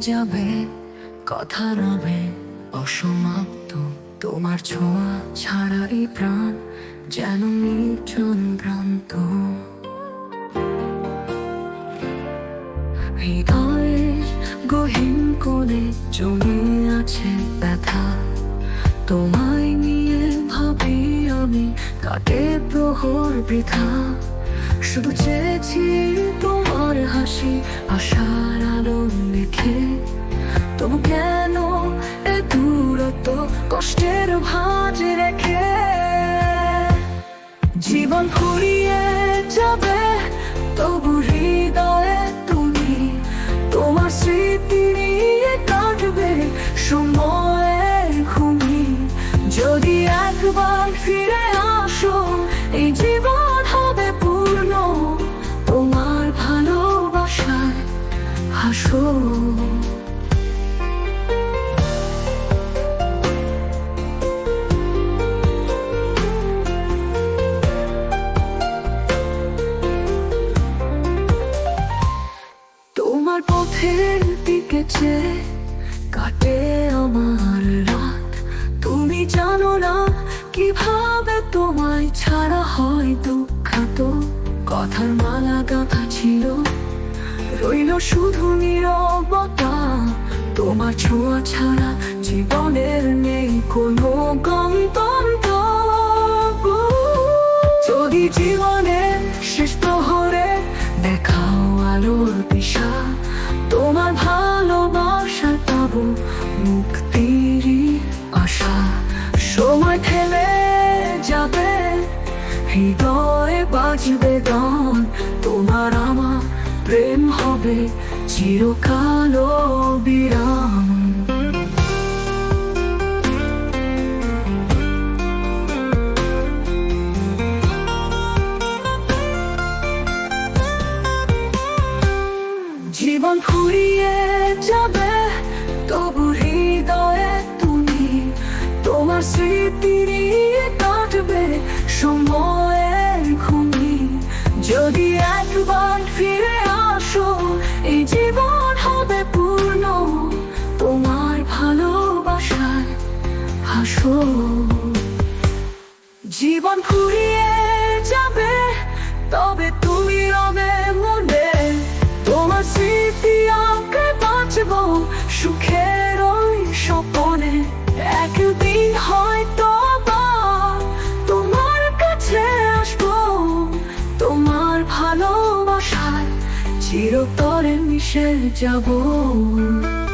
যাবে, কথা রবে অসমাপ্ত। তোমার ছোঁয়া ছাড়া এই প্রাণ যেন নির্জন ভ্রান্ত। গহীন জমে আছে ব্যথা। তোমায় নিয়ে ভাবি আমি, কাটে প্রহর বৃথা। শুধু চেয়েছি তোমার হাসি তবু কেন এ দূরত্ব কষ্টের ভাঁজ রেখে? জীবন ফুরিয়ে যাবে, তবু হৃদয়ে তুমি তোমার স্মৃতি নিয়ে কাটবে সময়ের ঘুমি। যদি একবার ফিরে আসো, এই জীবন হবে পূর্ণ। তোমার ভালোবাসায় হাসো পথের দিকে চেয়ে কাটে আমার রাত, তুমি জানো না কীভাবে তোমায় ছাড়া হয় দুঃখাত। কথার মালা গাঁথা ছিল, রইল শুধু নীরবতা। তোমার ছোঁয়া ছাড়া জীবনের নেই কোনো হৃদয়ে বাজবে গান, তোমার আমার প্রেম হবে চিরকাল বিরাম জীবন ফুরিয়ে যাবে, তবু হৃদয়ে তুমি, তোমার স্মৃতি কাটবে সময়ের ঘুমি যদি একবার ফিরে আসো এই জীবন হবে পূর্ণ। তোমার ভালোবাসায় হাসো জীবন ফুরিয়ে ভালোবাসায় চিরতরে মিশে যাব